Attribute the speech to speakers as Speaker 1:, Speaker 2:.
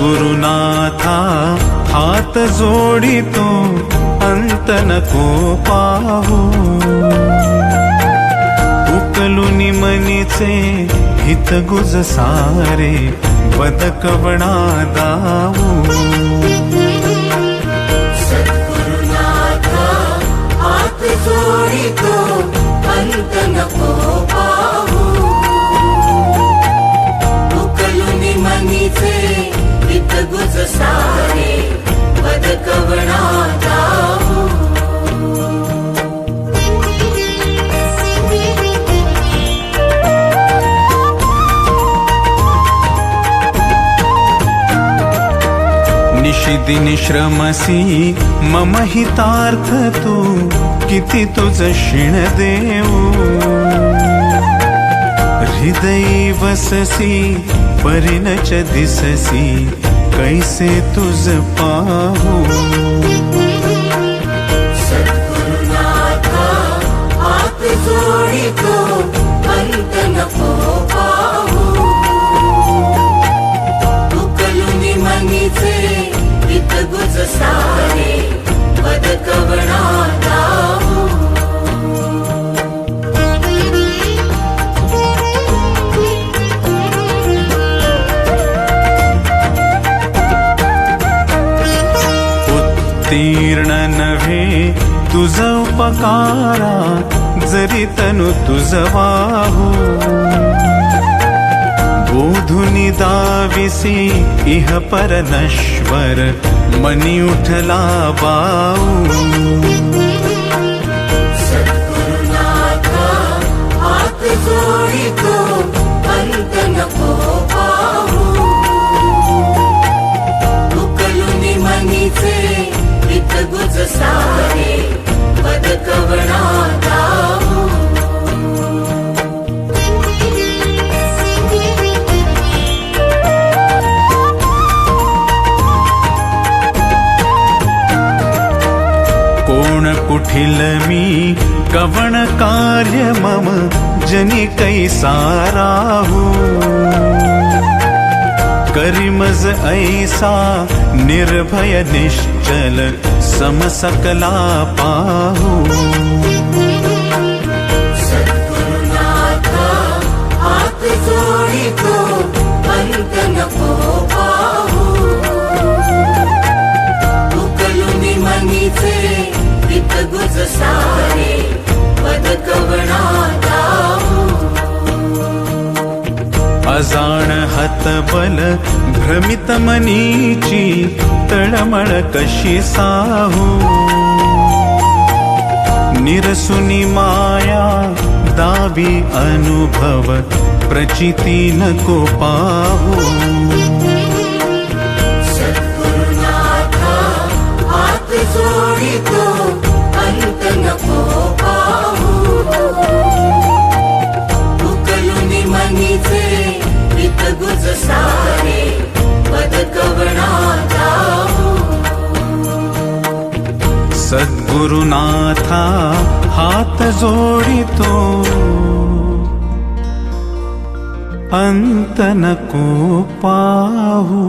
Speaker 1: गुरुनाथा हात जोडितो अंत नको पाहू
Speaker 2: हो. उकलुनी मनीचे हित गुज सारे बदकवणा दाऊ
Speaker 1: निशिदिनी श्रमसी मम हितार्थ तू किती तुझ क्षीण देऊ. हृदयी वससी परिणच दिससी कैसे तुझ पाहू.
Speaker 2: सद्गुरुनाथा हात
Speaker 1: तीर्ण नव्हे तुझ उपकारा जरी तनु तुझ वाहू. बोधुनी दाविसी इह पर नश्वर मनी उठला बाऊ कोण कुठिल मी? कवण कार्य मम जनी कैसा राहू करिमज ऐसा निर्भय निश्चल समसकला पाहू. अजाण हतबल भ्रमित मनीची तळमळ कशी साहू? निरसुनी माया दावी अनुभव प्रचिती नको पाहू.
Speaker 2: गुरुनाथा हात जोडितो
Speaker 1: अन्तनको पाहू।